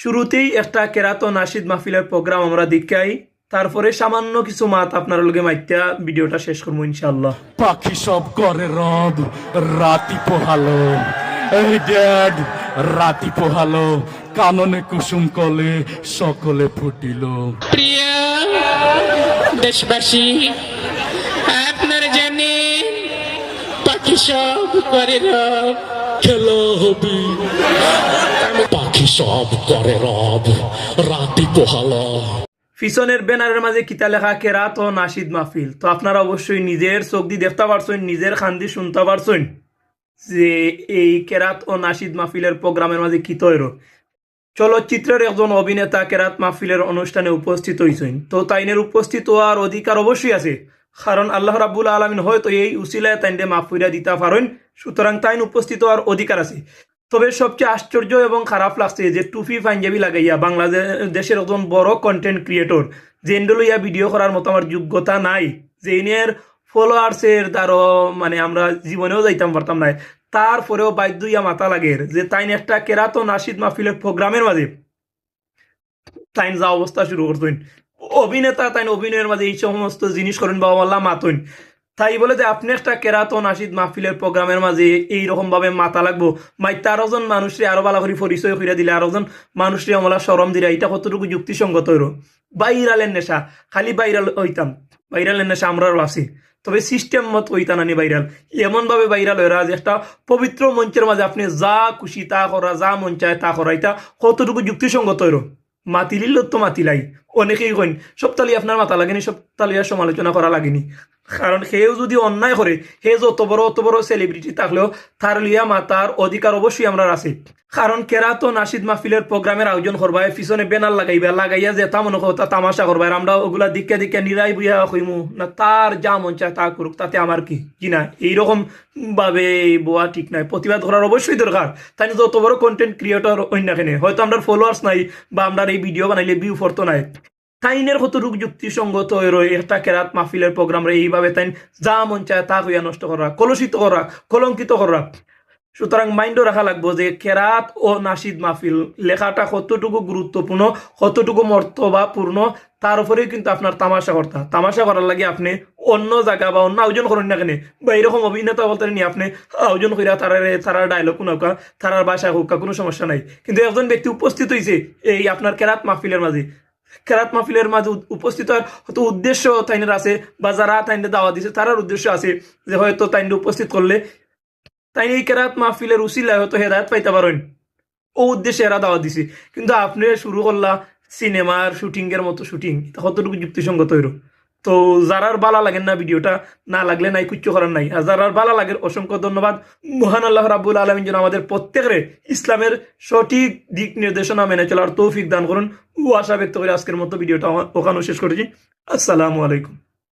শুরুতেই একটা কেরাত নাসিদ মাহফিলের প্রোগ্রাম আমরা দেখাই তারপরে সামান্য কিছু মাত আপনার লগে মাইত্যা ভিডিওটা শেষ করব ইনশাল্লাহ পাখি সব করে রব রাতি পোহালো। এই ড্যাড রাতি পোহালো কাননে কুসুম কলে সকলে ফুটিল। প্রিয় দেশবাসী সব করে রব খেলা হবে। পাখি সব করে রব, রাতি পোহালো। পিছনের ব্যানারের মাঝে কিতা লেখা, কেরাত ও নাসিদ মাহফিল। তো আপনারা অবশ্যই নিজের চোখ দিয়ে দেখতে পারছেন, নিজের খান্দি শুনতে পারছেন যে এই কেরাত ও নাসিদ মাহফিলের প্রোগ্রামের মাঝে কি তৈর চলচ্চিত্রের একজন অভিনেতা কেরাত মাহফিলের অনুষ্ঠানে উপস্থিত হয়েছেন তো তাইনের উপস্থিত হওয়ার অধিকার অবশ্যই আছে। কারণ আল্লাহ রাব্বুল আলমিন হয়তো এই উসিলায় তাইনকে মাহফিরা দিতে পারেন, সুতরাং তাইন উপস্থিত হওয়ার অধিকার আছে। তবে সবচেয়ে আশ্চর্য এবং খারাপ লাগছে যে টুপি পাঞ্জাবি লাগাইয়া বাংলাদেশের একজন বড় কন্টেন্ট ক্রিয়েটর জেন্ডল ইয়া ভিডিও করার মতো আমার যোগ্যতা নাই জেনের ফলোয়ার্সের তারও মানে আমরা জীবনেও যাইতাম পারতাম না তারপরেও বাধ্য ইয়া মাথা লাগে যে তাইন একটা কেরাত নাসিদ মাহফিলের প্রোগ্রামের মাঝে তাইন যা অবস্থা শুরু করতেন অভিনেতা, তাই অভিনয়ের মাঝে এই সমস্ত জিনিস করেন বাবা আল্লাহ মাতইন তাই বলে যে আপনি একটা কেরাত ও নাসিদ মাহফিলের প্রোগ্রামের মাঝে এইরকম ভাবে মাথা লাগবো। মাইতে আরও জন মানুষরে আরও ভালো করে পরিচয় করে দিলে আরও জন মানুষরে আমলা সরম দিলে এটা কতটুকু যুক্তিসঙ্গত হইল? বাইরালের নেশা, খালি বাইরাল হইতাম। বাইরালের নেশা আমরাও আছি। তবে সিস্টেম মত হইতা নানি ভাইরাল। এমন ভাবে ভাইরাল হয়ে যে একটা পবিত্র মঞ্চের মাঝে আপনি যা খুশি তা করা, যা মন চায় তা করা এটা কতটুকু যুক্তিসঙ্গত হইল? মাতিলিল তো মাতিলাই। অনেকেই কইন সব তালি আপনার মাথা লাগেনি সব তালিয়ার সমালোচনা করা লাগেনি। কারণ সেও যদি অন্যায় করে, সে যত বড়, অত বড় সেলিব্রিটি থাকলেও তার লিয়া মাতার অধিকার অবশ্যই আমরা আছে কারণ কেরাত নাসিদ মাহফিলের প্রোগ্রামের আয়োজন করবায় পিছনে ব্যানার লাগাইবা, লাগাইয়া যে তা মনে কথা তামাশা করবাই আমরা ওগুলা দিকে দিকে নিরাই বুঝা কইমু, না তার যা মন চায় তা করুক, তাতে আমার কি? কি না এইরকম ভাবে বোয়া ঠিক নাই। প্রতিবাদ করার অবশ্যই দরকার। তাই যত বড় কন্টেন্ট ক্রিয়েটর অন্যখানে হয়তো আমরা ফলোয়ার্স নাই বা আমরা এই ভিডিও বানাইলে ভিউ ফরতো নাই। তাইনের কতটুক যুক্তিসঙ্গত রয়ে একটা কেরাত মাহফিলের প্রোগ্রাম রে এইভাবে তাইন যা মন চায় তা হইয়া নষ্ট করা কলুষিত করা কলঙ্কিত করা সুতরাং মাইন্ডও রাখা লাগবো যে কেরাত ও নাসিদ মাহফিল, লেখাটা কতটুকু গুরুত্বপূর্ণ কতটুকু মর্তবাপূর্ণ তার উপরেই কিন্তু আপনার তামাশা করতা তামাশা করার লাগে আপনি অন্য জায়গা বা অন্য আয়োজন করেন না কেন? বা এরকম অভিনেতা বলতে নি আপনি আয়োজন করিয়া তারার তারার ডায়লগ কোনো তারার বাসা হোক কোনো সমস্যা নাই। কিন্তু একজন ব্যক্তি উপস্থিত হয়েছে এই আপনার কেরাত মাহফিলের মাঝে কেরাত মাহফিলের মাঝে উপস্থিত হওয়ার হয়তো উদ্দেশ্য তাইনের আছে, বা যারা তাইনে দাওয়া দিছে তারার উদ্দেশ্য আছে যে হয়তো তাইনে উপস্থিত করলে তাই এই কেরাত মাহফিলের উসিলায় হয়তো হেদায়ত পাইতে পারেন। ও উদ্দেশ্যে এরা দাওয়া দিছে। কিন্তু আপনি শুরু করলা, সিনেমার শুটিংয়ের মতো শুটিং কতটুকু যুক্তিসঙ্গত হইল। তো যারার বালা লাগেন না ভিডিওটা, না লাগলে নাই, কুচ্ছ করার নাই। আর যারার বালা লাগে, অসংখ্য ধন্যবাদ। মহান আল্লাহ রাবুল আলমিন যেন আমাদের প্রত্যেকের ইসলামের সঠিক দিক নির্দেশনা মেনে চলার তৌফিক দান করুন। ও আশা ব্যক্ত করে আজকের মতো ভিডিওটা ওখানেও শেষ করেছি। আসসালামু আলাইকুম।